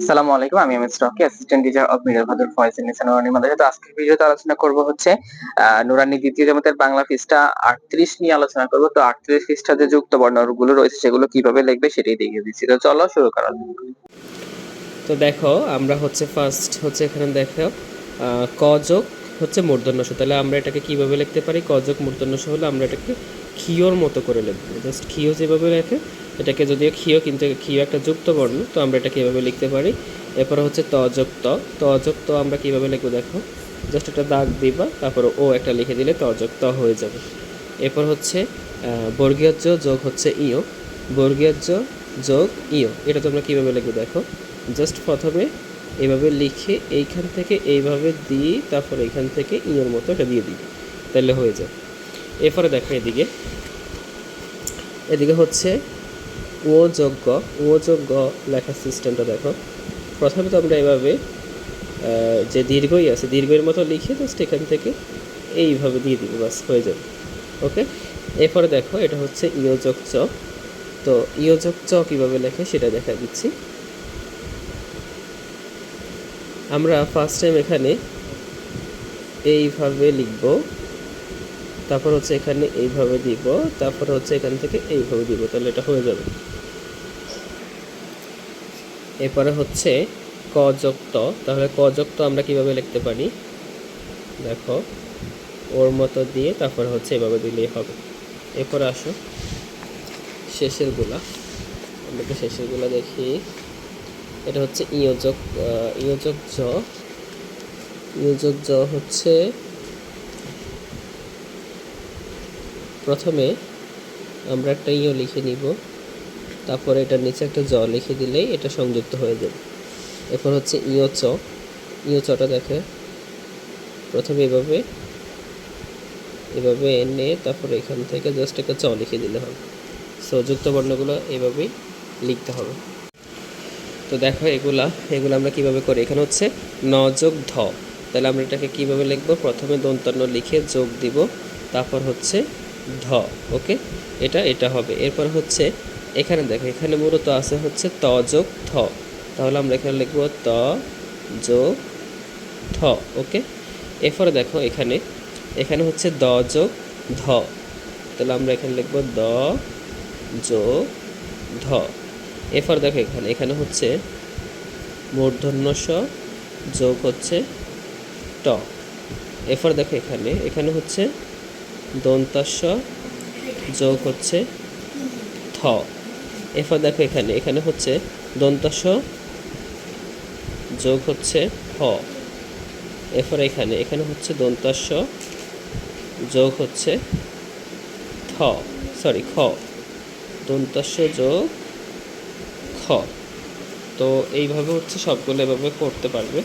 আসসালামু আলাইকুম, আমি M S Rocky assistant teacher of Middle Bhadur Foyez Nishan Nurani Madrasa তো আজকের ভিডিওতে আলোচনা করব হচ্ছে নুরানি দ্বিতীয় জামাতের বাংলা পৃষ্ঠা আটত্রিশ নিয়ে আলোচনা করব। তো আটত্রিশ পৃষ্ঠা যে যুক্ত বর্ণগুলো রয়েছে, সেগুলো কীভাবে লিখবে সেটাই দেখিয়ে দিচ্ছি। তো চলো শুরু করা। তো দেখো, আমরা হচ্ছে ফার্স্ট হচ্ছে এখানে দেখো ক যোগ হচ্ছে মূর্ধন্য স তাহলে আমরা এটাকে কীভাবে লিখতে পারি? ক যোগ মূর্ধন্য স হলে আমরা এটাকে ক্ষীয়র মতো করে লিখব। জাস্ট ক্ষীয় যেভাবে লেখে এটাকে যদিও ক্ষীয় কিন্তু ক্ষীয় একটা যুক্ত বর্ণ তো আমরা এটা কীভাবে লিখতে পারি। এরপরে হচ্ছে ত যোগ ত ত ত আমরা কীভাবে লিখব দেখো? জাস্ট একটা দাগ দিবা তারপর ও একটা লিখে দিলে ত ত হয়ে যাবে। এরপর হচ্ছে আহ, বর্গীয় জ যোগ হচ্ছে ইও বর্গীয় জ যোগ ইও এটা তোমরা কীভাবে লিখবে দেখো? জাস্ট প্রথমে এইভাবে লিখে এইখান থেকে এইভাবে দিই তারপর এখান থেকে ইয়ের মতো এটা দিয়ে দিই। তাহলে হয়ে যায় এরপরে দেখো এদিকে। এদিকে হচ্ছে ও যোগ্য ও যোগ্য লেখার সিস্টেমটা দেখো। প্রথমে তো আমরা এভাবে যে দীর্ঘই আছে, দীর্ঘের মতো লিখে জাস্ট এখান থেকে এইভাবে দিয়ে দিব, বাস হয়ে যাবে। ওকে? এরপরে দেখো, এটা হচ্ছে ইয়োযোগ চ। তো ইয়োযোগ চ কীভাবে লেখে সেটা দেখা দিচ্ছি। আমরা ফার্স্ট টাইম এখানে এইভাবে লিখব, তারপর হচ্ছে এখানে এইভাবে দিব, তারপর হচ্ছে এখান থেকে এইভাবে দিব, তাহলে এটা হয়ে যাবে। এরপরে হচ্ছে ক তাহলে ক আমরা কীভাবে লিখতে পারি? দেখো, ওর মতো দিয়ে তারপর হচ্ছে এভাবে দিলেই হবে। এরপরে আসো শেষেরগুলা আমরা একটু শেষেরগুলা দেখি। এটা হচ্ছে ইয়োজক ইয়োজক জ। ইয়োজক জ হচ্ছে প্রথমে আমরা একটা ইও লিখে নিব। তারপরে এটার নিচে একটা জ লিখে দিলেই এটা সংযুক্ত হয়ে যাবে। এরপর হচ্ছে ইও চ। ইও চটা দেখে। প্রথমে এভাবে এভাবে এনে তারপরে এখান থেকে জাস্ট একটা চ লিখে দিলে হবে। সো যুক্ত বর্ণগুলো এভাবেই লিখতে হবে। তো দেখো এগুলা, এগুলো আমরা কীভাবে করি? এখানে হচ্ছে ন যোগ ধ। তাহলে আমরা এটাকে কীভাবে লিখব? প্রথমে দন্তান্ন লিখে যোগ দিব, তারপর হচ্ছে ধ, ওকে? এটা এটা হবে। এরপর হচ্ছে এখানে দেখো, এখানে মূলত আছে হচ্ছে ত যোগ থ। তাহলে আমরা এখানে লিখব ত যোগ থ, ওকে? এরপরে দেখো এখানে এখানে হচ্ছে দ যোগ ধ। তাহলে আমরা এখানে লিখব দ যোগ ধ। এরপর দেখো এখানে এখানে হচ্ছে মূর্ধন্য স যোগ হচ্ছে ট। এরপর দেখো এখানে এখানে হচ্ছে দন্তাস্য যোগ হচ্ছে থ। এরপর দেখো এখানে এখানে হচ্ছে দন্তাস্য যোগ হচ্ছে ফ এরপর এখানে এখানে হচ্ছে দন্তাস্য যোগ হচ্ছে থ সরি খ। দন্তাস্য যোগ খ। তো এইভাবে হচ্ছে সবগুলো এভাবে করতে পারবে।